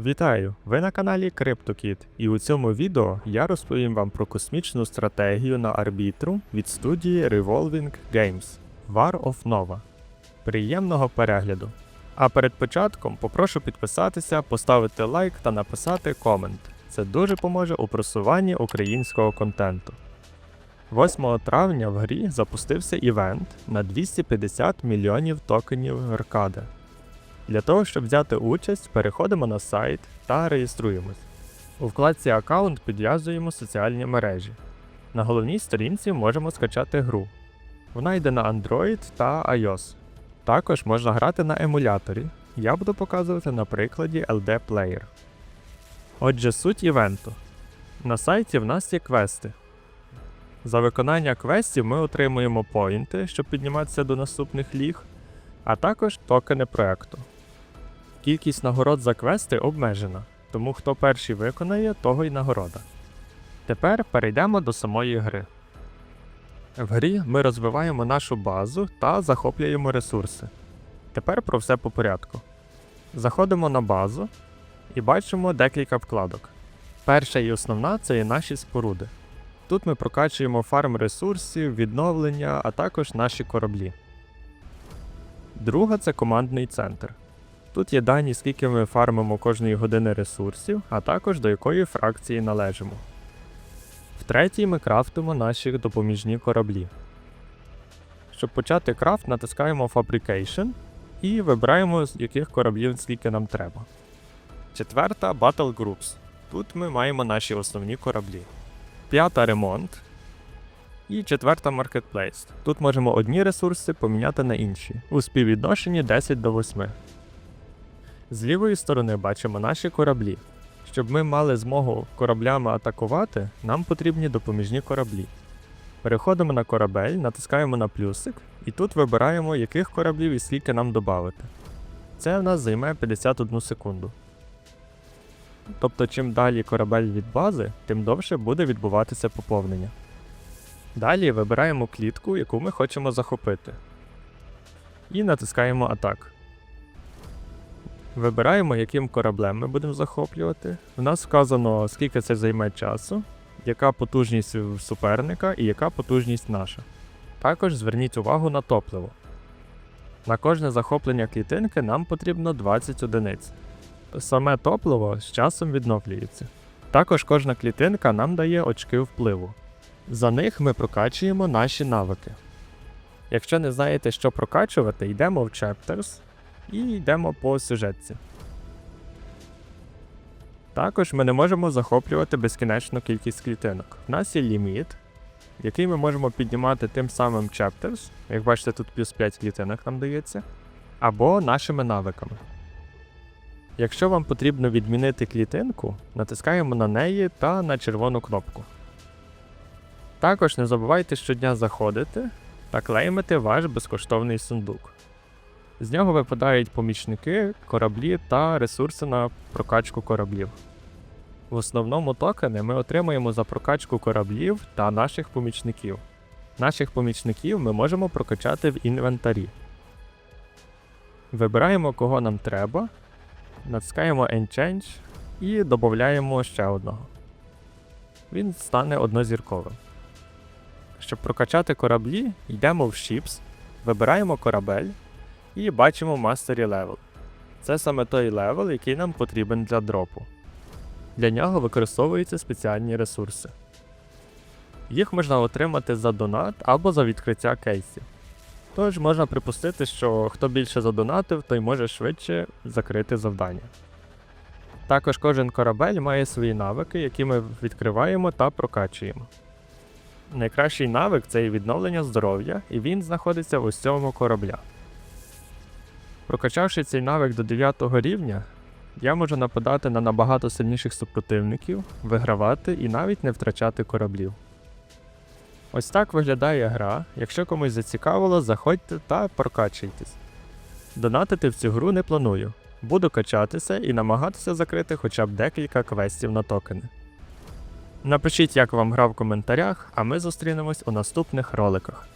Вітаю! Ви на каналі CryptoKit, і у цьому відео я розповім вам про космічну стратегію на арбітру від студії Revolving Games War of Nova. Приємного перегляду! А перед початком попрошу підписатися, поставити лайк та написати комент. Це дуже поможе у просуванні українського контенту. 8 травня в грі запустився івент на 250 мільйонів токенів Аркада. Для того, щоб взяти участь, переходимо на сайт та реєструємось. У вкладці Аккаунт підв'язуємо соціальні мережі. На головній сторінці можемо скачати гру. Вона йде на Android та iOS. Також можна грати на емуляторі. Я буду показувати на прикладі LD Player. Отже, суть івенту. На сайті в нас є квести. За виконання квестів ми отримуємо поінти, щоб підніматися до наступних ліг, а також токени проекту. Кількість нагород за квести обмежена, тому хто перший виконає, того й нагорода. Тепер перейдемо до самої гри. В грі ми розвиваємо нашу базу та захоплюємо ресурси. Тепер про все по порядку. Заходимо на базу і бачимо декілька вкладок. Перша і основна це є наші споруди. Тут ми прокачуємо фарм ресурсів, відновлення, а також наші кораблі. Друга це командний центр. Тут є дані, скільки ми фармимо кожної години ресурсів, а також до якої фракції належимо. В третій ми крафтимо наші допоміжні кораблі. Щоб почати крафт, натискаємо Fabrication і вибираємо, з яких кораблів скільки нам треба. Четверта Battle Groups. Тут ми маємо наші основні кораблі. П'ята ремонт. І четверта Marketplace. Тут можемо одні ресурси поміняти на інші у співвідношенні 10 до 8. З лівої сторони бачимо наші кораблі. Щоб ми мали змогу кораблями атакувати, нам потрібні допоміжні кораблі. Переходимо на корабель, натискаємо на плюсик, і тут вибираємо, яких кораблів і скільки нам додати. Це в нас займе 51 секунду. Тобто, чим далі корабель від бази, тим довше буде відбуватися поповнення. Далі вибираємо клітку, яку ми хочемо захопити. І натискаємо атак. Вибираємо, яким кораблем ми будемо захоплювати. У нас вказано, скільки це займе часу, яка потужність суперника і яка потужність наша. Також зверніть увагу на топливо. На кожне захоплення клітинки нам потрібно 20 одиниць. Саме топливо з часом відновлюється. Також кожна клітинка нам дає очки впливу. За них ми прокачуємо наші навики. Якщо не знаєте, що прокачувати, йдемо в Chapters і йдемо по сюжетці. Також ми не можемо захоплювати безкінечну кількість клітинок. У нас є ліміт, який ми можемо піднімати тим самим Chapters, як бачите, тут плюс 5 клітинок нам дається, або нашими навиками. Якщо вам потрібно відмінити клітинку, натискаємо на неї та на червону кнопку. Також не забувайте щодня заходити та клеймити ваш безкоштовний сундук. З нього випадають помічники, кораблі та ресурси на прокачку кораблів. В основному токени ми отримуємо за прокачку кораблів та наших помічників. Наших помічників ми можемо прокачати в інвентарі. Вибираємо, кого нам треба, натискаємо Enchange і додаємо ще одного. Він стане однозірковим. Щоб прокачати кораблі, йдемо в Ships, вибираємо корабель і бачимо Mastery Level. Це саме той левел, який нам потрібен для дропу. Для нього використовуються спеціальні ресурси. Їх можна отримати за донат або за відкриття кейсів. Тож можна припустити, що хто більше задонатив, той може швидше закрити завдання. Також кожен корабель має свої навики, які ми відкриваємо та прокачуємо. Найкращий навик це і відновлення здоров'я, і він знаходиться в ось цьому корабля. Прокачавши цей навик до 9 рівня, я можу нападати на набагато сильніших супротивників, вигравати і навіть не втрачати кораблів. Ось так виглядає гра. Якщо комусь зацікавило, заходьте та прокачуйтесь. Донатити в цю гру не планую. Буду качатися і намагатися закрити хоча б декілька квестів на токени. Напишіть, як вам гра в коментарях, а ми зустрінемось у наступних роликах.